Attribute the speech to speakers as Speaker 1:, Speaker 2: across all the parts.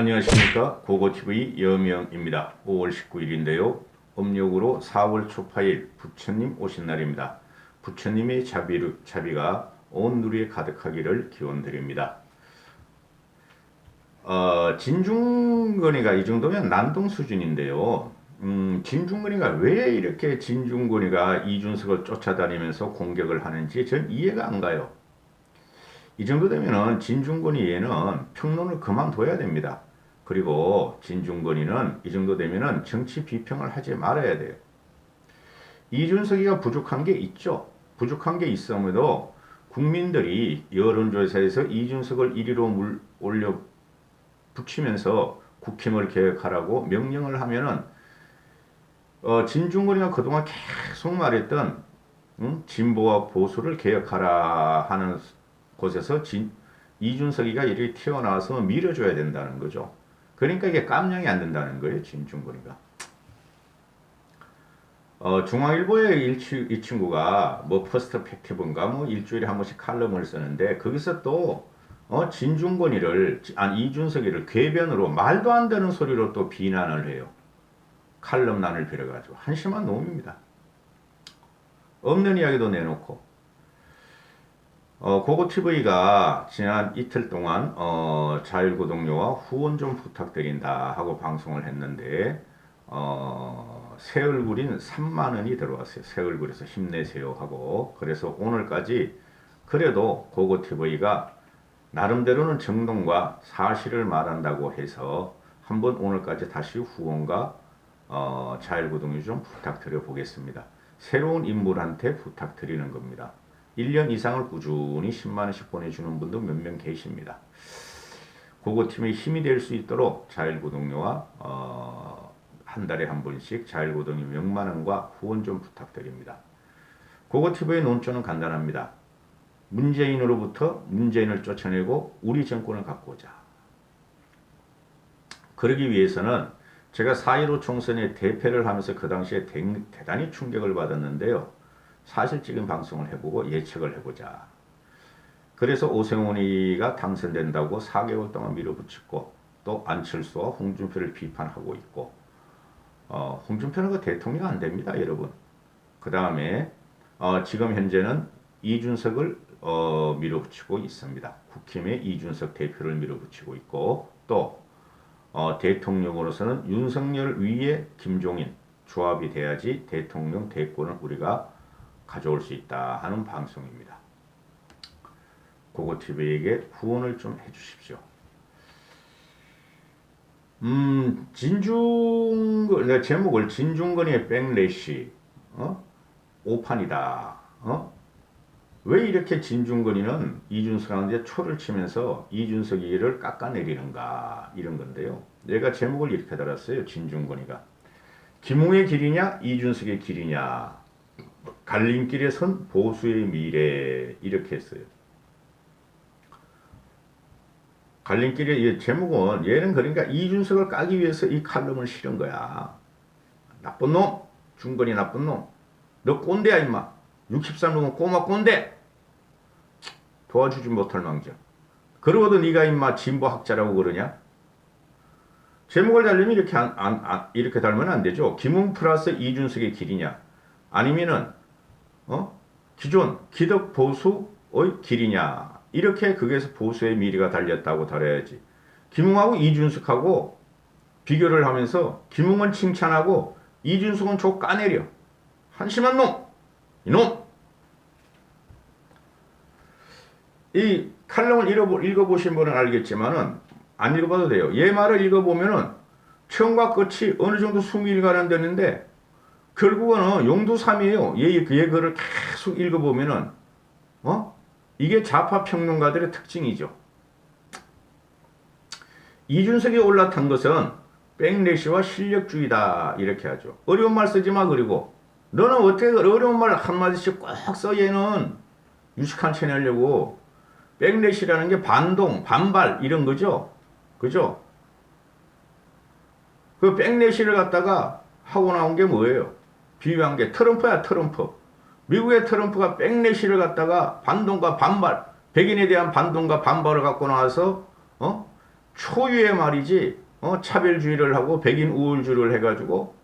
Speaker 1: 안녕하십니까 고고TV 여명입니다. 5월 19일인데요. 음력으로 4월 초파일 부처님 오신 날입니다. 부처님의 자비, 자비가 온 누리에 가득하기를 기원드립니다. 어, 진중권이가 이 정도면 난동 수준인데요. 음, 진중권이가 왜 이렇게 진중권이가 이준석을 쫓아다니면서 공격을 하는지 전 이해가 안 가요. 이 정도 되면은 진중권이에는 평론을 그만둬야 됩니다. 그리고 진중권이는 이 정도 되면은 정치 비평을 하지 말아야 돼요. 이준석이가 부족한 게 있죠. 부족한 게 있음에도 국민들이 여론조사에서 이준석을 1위로 물 올려 붙이면서 국힘을 개혁하라고 명령을 하면은 어, 진중권이가 그동안 계속 말했던 응? 진보와 보수를 개혁하라 하는 곳에서 진, 이준석이가 이렇게 튀어나와서 밀어줘야 된다는 거죠. 그러니까 이게 깜냥이 안 된다는 거예요, 진중권이가. 어, 중앙일보의 이, 이 친구가 뭐 퍼스트 팩티브인가 뭐 일주일에 한 번씩 칼럼을 쓰는데 거기서 또 어, 진중권이를 아니 이준석이를 궤변으로 말도 안 되는 소리로 또 비난을 해요. 칼럼난을 빌어가지고 한심한 놈입니다. 없는 이야기도 내놓고 어, 고고TV가 지난 이틀 동안 어, 자율구독료와 후원 좀 부탁드린다 하고 방송을 했는데 어, 새 얼굴인 3만 원이 들어왔어요. 새 얼굴에서 힘내세요 하고 그래서 오늘까지 그래도 고고TV가 나름대로는 정동과 사실을 말한다고 해서 한번 오늘까지 다시 후원과 어, 자율구독료 좀 부탁드려 보겠습니다. 새로운 인물한테 부탁드리는 겁니다. 1년 이상을 꾸준히 10만원씩 보내주는 분도 몇 명 계십니다. 고고팀의 힘이 될 수 있도록 자율구독료와 어, 한 달에 한 번씩 자율구독료 몇만원과 후원 좀 부탁드립니다. 고고TV의 논조는 간단합니다. 문재인으로부터 문재인을 쫓아내고 우리 정권을 갖고 오자. 그러기 위해서는 제가 4.15 총선에 대패를 하면서 그 당시에 대단히 충격을 받았는데요. 사실적인 방송을 해보고 예측을 해보자. 그래서 오세훈이가 당선된다고 4개월 동안 밀어붙였고 또 안철수와 홍준표를 비판하고 있고 어, 홍준표는 그 대통령 안 됩니다, 여러분. 그 다음에 어, 지금 현재는 이준석을 어, 밀어붙이고 있습니다. 국힘의 이준석 대표를 밀어붙이고 있고 또 어, 대통령으로서는 윤석열 위에 김종인 조합이 돼야지 대통령 대권을 우리가 가져올 수 있다 하는 방송입니다. 고고TV에게 후원을 좀 해주십시오. 음, 진중, 내 제목을 진중건의 백래시, 어? 오판이다. 어? 왜 이렇게 진중건이는 이준석한테 초를 치면서 이준석이를 깎아내리는가 이런 건데요. 내가 제목을 이렇게 달았어요. 진중건이가 김웅의 길이냐 이준석의 길이냐 갈림길에 선 보수의 미래 이렇게 했어요. 갈림길의 제목은 얘는 그러니까 이준석을 까기 위해서 이 칼럼을 실은 거야. 나쁜 놈, 중건이 나쁜 놈. 너 꼰대야 임마. 63놈은 꼬마 꼰대. 도와주지 못할 망정. 그러고도 네가 임마 진보학자라고 그러냐? 제목을 달려면 이렇게 안, 안, 안, 이렇게 달면 안 되죠. 김웅 플러스 이준석의 길이냐? 아니면은 어? 기존 기득 보수의 길이냐? 이렇게 거기에서 보수의 미래가 달렸다고 달아야지. 김웅하고 이준석하고 비교를 하면서 김웅은 칭찬하고 이준석은 저 까내려. 한심한 놈! 이놈! 이 칼럼을 읽어보신 분은 알겠지만은 안 읽어봐도 돼요. 얘 말을 읽어보면은 처음과 끝이 어느 정도 숨이 가는 되는데 결국은 용두삼이에요. 얘, 얘 글을 계속 읽어보면은, 어? 이게 좌파 평론가들의 특징이죠. 이준석이 올라탄 것은 백래시와 실력주의다. 이렇게 하죠. 어려운 말 쓰지 마, 그리고. 너는 어떻게 어려운 말 한마디씩 꼭 써, 얘는. 유식한 채 내려고. 백래시라는 게 반동, 반발, 이런 거죠. 그죠? 그 백래시를 갖다가 하고 나온 게 뭐예요? 비유한 게 트럼프야 트럼프. 미국의 트럼프가 백내시를 갖다가 반동과 반발, 백인에 대한 반동과 반발을 갖고 나와서 어? 초유의 말이지 어, 차별주의를 하고 백인 우월주의를 해가지고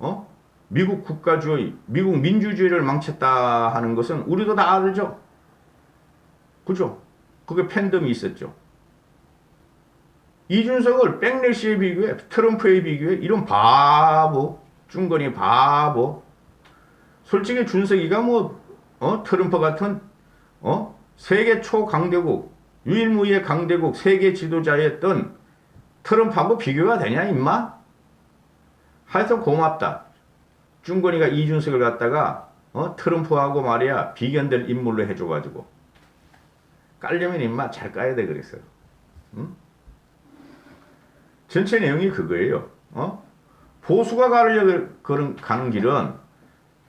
Speaker 1: 어? 미국 국가주의, 미국 민주주의를 망쳤다 하는 것은 우리도 다 알죠. 그죠? 그게 팬덤이 있었죠. 이준석을 백래시에 비교해, 트럼프에 비교해, 이런 바보, 중건이 바보. 솔직히 준석이가 뭐, 어, 트럼프 같은, 어, 세계 초강대국, 유일무이의 강대국, 세계 지도자였던 트럼프하고 비교가 되냐, 임마? 하여튼 고맙다. 중건이가 이준석을 갖다가, 어, 트럼프하고 말이야, 비견될 인물로 해줘가지고. 깔려면 임마 잘 까야 돼, 그랬어요. 응? 전체 내용이 그거예요. 어? 보수가 가려고 그런 가는 길은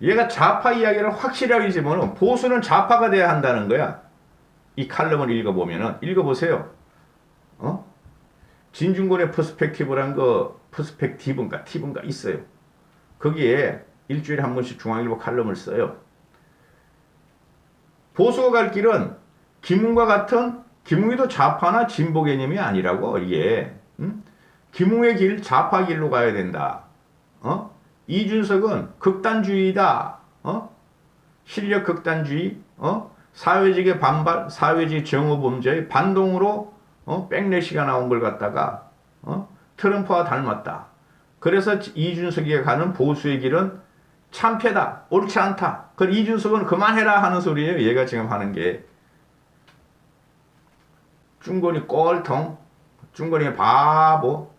Speaker 1: 얘가 좌파 이야기를 확실하게 지면은 보수는 좌파가 돼야 한다는 거야. 이 칼럼을 읽어보면은 읽어보세요. 어? 진중권의 퍼스펙티브란 거 퍼스펙티브인가 티브인가 있어요. 거기에 일주일에 한 번씩 중앙일보 칼럼을 써요. 보수가 갈 길은 김웅과 같은 김웅이도 좌파나 진보 개념이 아니라고 이게 응? 김웅의 길 좌파 길로 가야 된다. 어? 이준석은 극단주의다. 어? 실력 극단주의, 어? 사회적의 반발, 사회적 정오 범죄의 반동으로 어? 백래시가 나온 걸 갖다가 어? 트럼프와 닮았다. 그래서 이준석이 가는 보수의 길은 참패다, 옳지 않다. 그 이준석은 그만해라 하는 소리예요. 얘가 지금 하는 게 중건이 꼴통, 중건이 바보.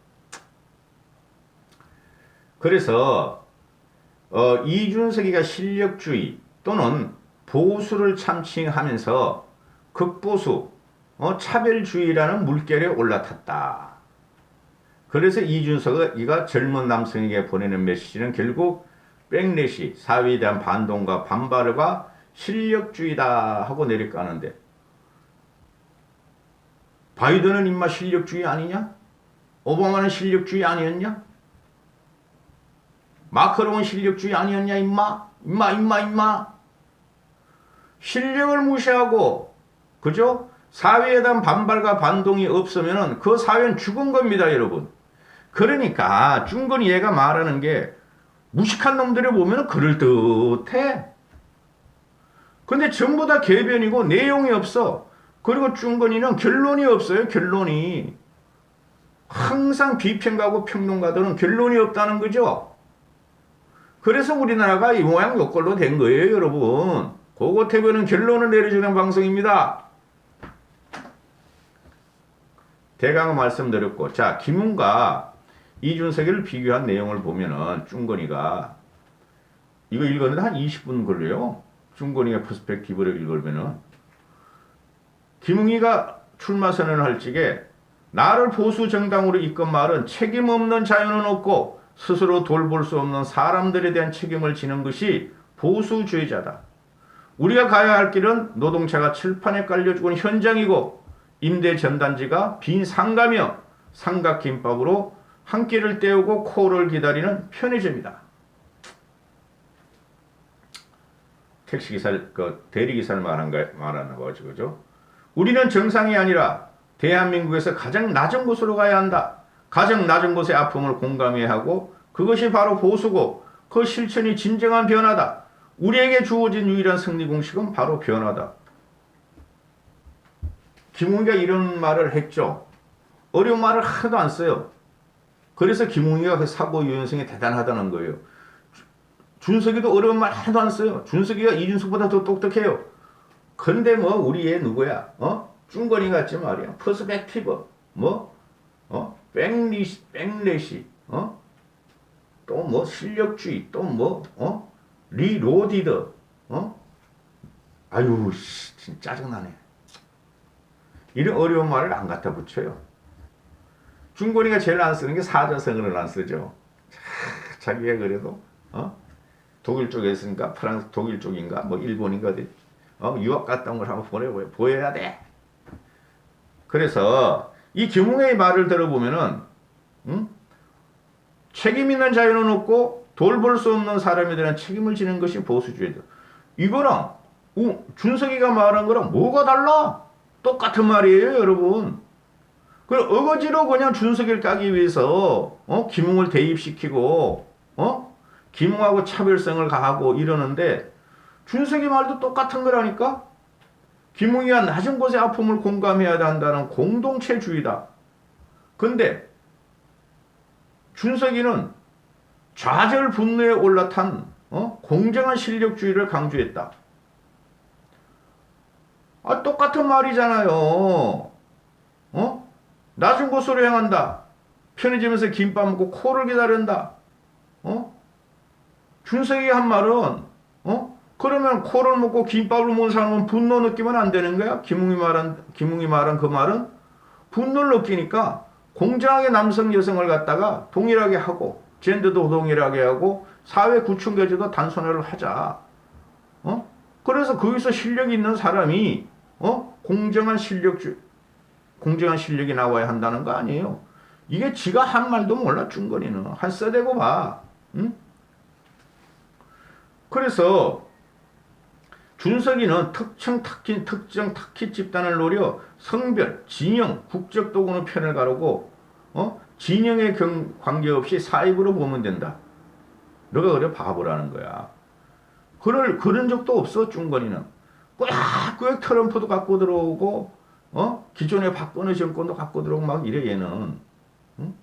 Speaker 1: 그래서 어, 이준석이가 실력주의 또는 보수를 참칭하면서 극보수, 어, 차별주의라는 물결에 올라탔다. 그래서 이준석이가 젊은 남성에게 보내는 메시지는 결국 백래시, 사회에 대한 반동과 반발과 실력주의다 하고 내려가는데 바이든은 인마 실력주의 아니냐? 오바마는 실력주의 아니었냐? 마크롱은 실력주의 아니었냐 임마? 임마 임마 임마? 실력을 무시하고 그죠? 사회에 대한 반발과 반동이 없으면은 그 사회는 죽은 겁니다 여러분. 그러니까 중근이 얘가 말하는 게 무식한 놈들을 보면 그럴듯해. 근데 전부 다 개변이고 내용이 없어. 그리고 중근이는 결론이 없어요 결론이. 항상 비평가고 평론가들은 결론이 없다는 거죠 그래서 우리나라가 이 모양 요꼴로 된 거예요, 여러분. 고고태변은 결론을 내려주는 방송입니다. 대강 말씀드렸고, 자, 김웅과 이준석이를 비교한 내용을 보면은 중건이가 이거 읽었는데 한 20분 걸려요. 중건이가 퍼스펙티브를 읽으면은 김웅이가 출마 선언을 할 적에 나를 보수 정당으로 이끈 말은 책임 없는 자유는 없고 스스로 돌볼 수 없는 사람들에 대한 책임을 지는 것이 보수주의자다. 우리가 가야 할 길은 노동차가 칠판에 깔려 죽은 현장이고 임대 전단지가 빈 상가며 삼각김밥으로 한 끼를 때우고 코를 기다리는 편의점이다. 택시기사, 그 대리기사를 말한 거, 말하는 거죠. 그죠? 우리는 정상이 아니라 대한민국에서 가장 낮은 곳으로 가야 한다. 가장 낮은 곳의 아픔을 공감해야 하고 그것이 바로 보수고 그 실천이 진정한 변화다. 우리에게 주어진 유일한 승리 공식은 바로 변화다. 김웅이가 이런 말을 했죠. 어려운 말을 하나도 안 써요. 그래서 김웅이가 그 사고 유연성이 대단하다는 거예요. 준석이도 어려운 말 하나도 안 써요. 준석이가 이준석보다 더 똑똑해요. 근데 뭐 우리의 누구야? 어? 중거리 같지 말이야. 퍼스펙티브. 뭐? 어? 백리시, 백레시. 어? 또 뭐 실력주의. 또 뭐? 어? 리로디드. 어? 아유, 씨, 진짜 짜증나네. 이런 어려운 말을 안 갖다 붙여요. 중건이가 제일 안 쓰는 게 사자성어를 안 쓰죠. 자 기가 그래도 어? 독일 쪽에 있으니까 프랑스 독일 쪽인가 뭐 일본인가 어? 유학 갔다 온 걸 한번 보내보여 보여야 돼. 그래서 이 김웅의 말을 들어보면은 응? 책임 있는 자유는 없고 돌볼 수 없는 사람에 대한 책임을 지는 것이 보수주의다. 이거랑 우, 준석이가 말한 거랑 뭐가 달라? 똑같은 말이에요, 여러분. 그 어거지로 그냥 준석이를 까기 위해서 어? 김웅을 대입시키고 어? 김웅하고 차별성을 가하고 이러는데 준석이 말도 똑같은 거라니까. 김웅이가 낮은 곳의 아픔을 공감해야 한다는 공동체주의다. 근데 준석이는 좌절 분노에 올라탄 어? 공정한 실력주의를 강조했다. 아, 똑같은 말이잖아요. 어? 낮은 곳으로 향한다. 편의점에서 김밥 먹고 코를 기다린다. 어? 준석이 한 말은 어? 그러면 코를 먹고 김밥을 먹는 사람은 분노 느끼면 안 되는 거야? 김웅이 말한 김웅이 말한 그 말은 분노를 느끼니까 공정하게 남성 여성을 갖다가 동일하게 하고 젠더도 동일하게 하고 사회 구충 계제도 단순화를 하자. 어? 그래서 거기서 실력 있는 사람이 어? 공정한 실력 주 공정한 실력이 나와야 한다는 거 아니에요. 이게 지가 한 말도 몰라 중거리는 한 써대고 봐. 응? 그래서 준석이는 특정 타키 특정 타키 집단을 노려 성별, 진영, 국적 도구는 편을 가르고 어? 진영에 경, 관계없이 사입으로 보면 된다. 너가 그래 바보라는 거야. 그럴 그런 적도 없어 중건이는. 꽉꽉 트럼프도 갖고 들어오고 어? 기존의 박근혜 정권도 갖고 들어오고 막 이래 얘는. 응?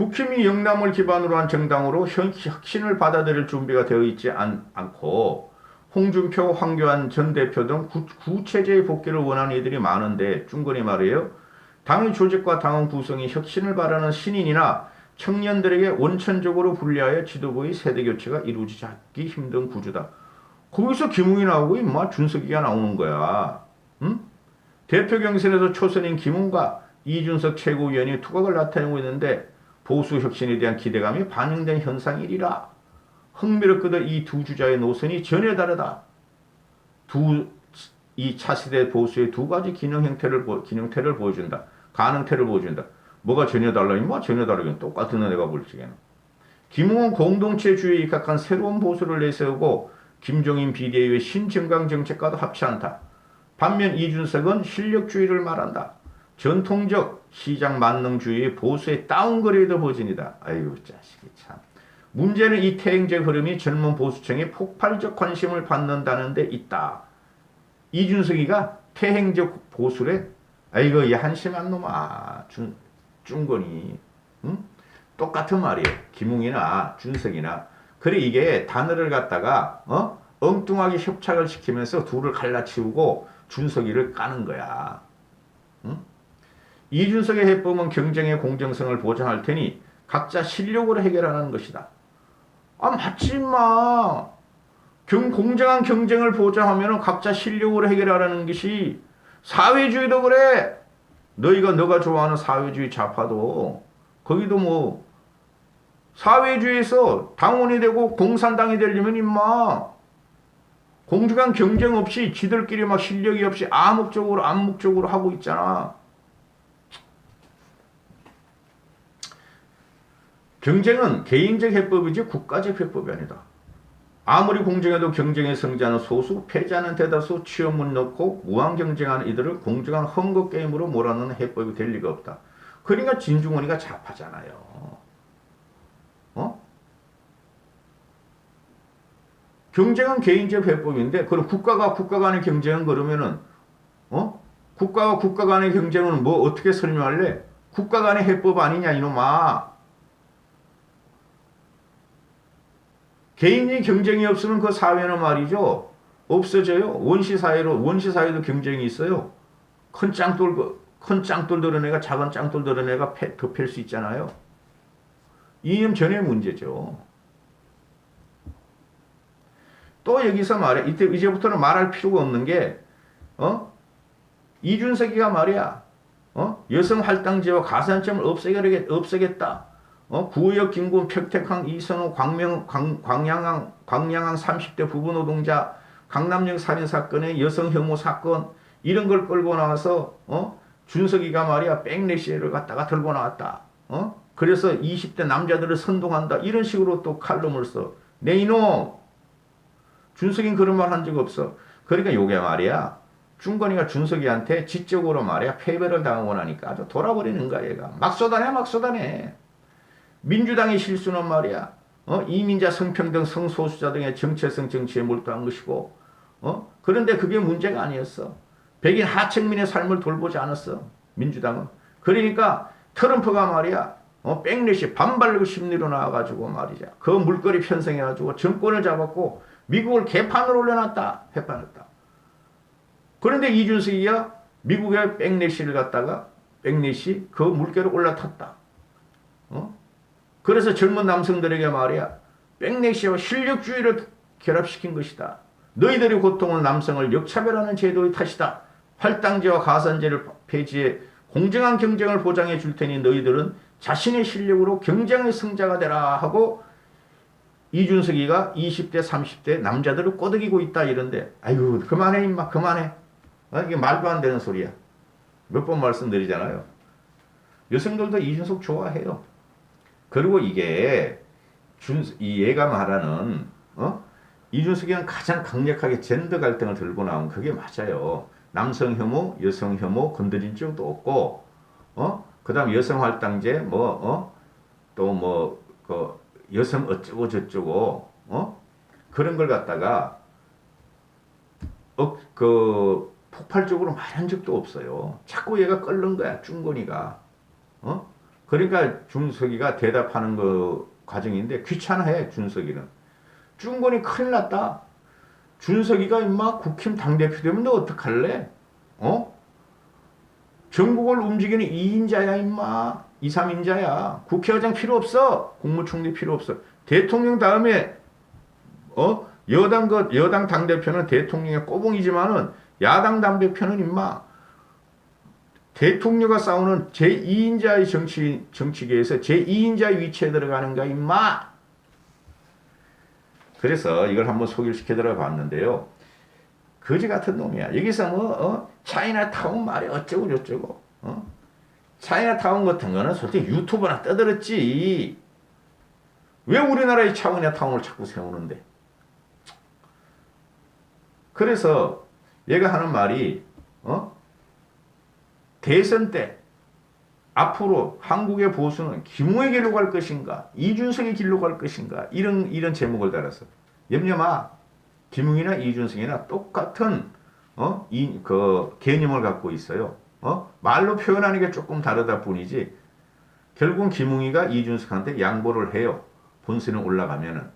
Speaker 1: 국힘이 영남을 기반으로 한 정당으로 현- 혁신을 받아들일 준비가 되어 있지 않, 않고 홍준표, 황교안 전 대표 등 구, 구체제의 복귀를 원하는 이들이 많은데 중건이 말이에요. 당의 조직과 당원 구성이 혁신을 바라는 신인이나 청년들에게 원천적으로 분리하여 지도부의 세대 교체가 이루어지기 힘든 구조다. 거기서 김웅이 나오고 임마 준석이가 나오는 거야. 응? 대표 경선에서 초선인 김웅과 이준석 최고위원이 투각을 나타내고 있는데 보수 혁신에 대한 기대감이 반영된 현상이리라. 흥미롭게도 이 두 주자의 노선이 전혀 다르다. 두 이 차세대 보수의 두 가지 기능 형태를 보, 기능태를 보여준다. 가능태를 보여준다. 뭐가 전혀 달라? 임마 전혀 다르긴 똑같은 내가 볼 적에는. 김웅은 공동체주의에 입각한 새로운 보수를 내세우고 김종인 비대위의 신정강 정책과도 합치 않다. 반면 이준석은 실력주의를 말한다. 전통적 시장 만능주의의 보수의 다운그레이드 버전이다. 아이고 자식이 참. 문제는 이 태행제 흐름이 젊은 보수층의 폭발적 관심을 받는다는 데 있다. 이준석이가 태행적 보수래? 아이고 이 한심한 놈아. 준, 준건이. 응? 똑같은 말이에요. 김웅이나 준석이나. 그래 이게 단어를 갖다가 어? 엉뚱하게 협착을 시키면서 둘을 갈라치우고 준석이를 까는 거야. 응? 이준석의 해법은 경쟁의 공정성을 보장할 테니 각자 실력으로 해결하는 것이다. 아 맞지 마. 경, 공정한 경쟁을 보장하면 각자 실력으로 해결하라는 것이 사회주의도 그래. 너희가 너가 좋아하는 사회주의 좌파도 거기도 뭐 사회주의에서 당원이 되고 공산당이 되려면 임마 공정한 경쟁 없이 지들끼리 막 실력이 없이 암묵적으로 암묵적으로 하고 있잖아. 경쟁은 개인적 해법이지 국가적 해법이 아니다. 아무리 공정해도 경쟁에 성장하는 소수, 패자는 대다수, 취업문 넣고 무한 경쟁하는 이들을 공정한 헝거 게임으로 몰아넣는 해법이 될 리가 없다. 그러니까 진중원이가 잡하잖아요. 어? 경쟁은 개인적 해법인데 그럼 국가가 국가 간의 경쟁은 그러면은 어? 국가와 국가 간의 경쟁은 뭐 어떻게 설명할래? 국가 간의 해법 아니냐 이놈아. 개인이 경쟁이 없으면 그 사회는 말이죠. 없어져요. 원시 사회로 원시 사회도 경쟁이 있어요. 큰 짱돌 큰 짱돌 애가 작은 짱돌 들은 애가 덮일 수 있잖아요. 이념 전의 문제죠. 또 여기서 말해 이때 이제부터는 말할 필요가 없는 게 어? 이준석이가 말이야. 어? 여성 할당제와 가산점을 없애겠, 없애겠다. 어? 구역 김군 평택항 이선호 광명 광, 광양항 광양항 30대 부부 노동자 강남역 살인 사건의 여성 혐오 사건 이런 걸 끌고 나와서 어? 준석이가 말이야 백내시를 갖다가 들고 나왔다. 어? 그래서 20대 남자들을 선동한다. 이런 식으로 또 칼럼을 써. 내 이놈 준석이는 그런 말 한 적 없어. 그러니까 요게 말이야. 중건이가 준석이한테 지적으로 말이야 패배를 당하고 나니까 아주 돌아버리는 거야 얘가. 막 쏟아내 막 쏟아내. 민주당의 실수는 말이야. 어? 이민자 성평등 성소수자 등의 정체성 정치에 몰두한 것이고 어? 그런데 그게 문제가 아니었어. 백인 하층민의 삶을 돌보지 않았어. 민주당은. 그러니까 트럼프가 말이야. 어, 백렛이 반발 심리로 나와가지고 말이야. 그 물거리 편성해가지고 정권을 잡았고 미국을 개판으로 올려놨다. 해판했다. 그런데 이준석이야 미국의 백렛시를 갖다가 백렛이 그 물결을 올라탔다. 어? 그래서 젊은 남성들에게 말이야. 백내시와 실력주의를 결합시킨 것이다. 너희들의 고통은 남성을 역차별하는 제도의 탓이다. 할당제와 가산제를 폐지해 공정한 경쟁을 보장해 줄 테니 너희들은 자신의 실력으로 경쟁의 승자가 되라 하고 이준석이가 20대 30대 남자들을 꼬드기고 있다 이런데 아이고 그만해 임마 그만해 아, 이게 말도 안 되는 소리야 몇 번 말씀드리잖아요 여성들도 이준석 좋아해요 그리고 이게 준, 이 얘가 말하는 어? 이준석이는 가장 강력하게 젠더 갈등을 들고 나온 그게 맞아요. 남성 혐오, 여성 혐오 건드린 적도 없고, 어? 그다음 여성 할당제 뭐, 어? 또뭐 그 여성 어쩌고 저쩌고, 어? 그런 걸 갖다가 어, 그 폭발적으로 말한 적도 없어요. 자꾸 얘가 끓는 거야, 중건이가. 어? 그러니까 준석이가 대답하는 그 과정인데 귀찮아해 준석이는. 준건이 큰일 났다. 준석이가 임마 국힘 당대표 되면 너 어떡할래? 어? 전국을 움직이는 2인자야 임마. 2, 3인자야. 국회의장 필요 없어. 국무총리 필요 없어. 대통령 다음에 어? 여당 그 여당 당대표는 대통령의 꼬봉이지만은 야당 당대표는 임마 대통령과 싸우는 제2인자의 정치, 정치계에서 제2인자의 위치에 들어가는가, 임마! 그래서 이걸 한번 소개를 시켜드려 봤는데요. 거지 같은 놈이야. 여기서 뭐, 어? 차이나타운 말이 어쩌고 저쩌고, 어? 차이나타운 같은 거는 솔직히 유튜브나 떠들었지. 왜 우리나라의 차이나타운을 자꾸 세우는데? 그래서 얘가 하는 말이, 어? 대선 때 앞으로 한국의 보수는 김우의 길로 갈 것인가 이준석의 길로 갈 것인가 이런 이런 제목을 달아서 염려마 김웅이나 이준석이나 똑같은 어 이 그 개념을 갖고 있어요. 어 말로 표현하는 게 조금 다르다 뿐이지 결국은 김웅이가 이준석한테 양보를 해요. 본선에 올라가면은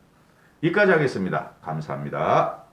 Speaker 1: 여기까지 하겠습니다. 감사합니다.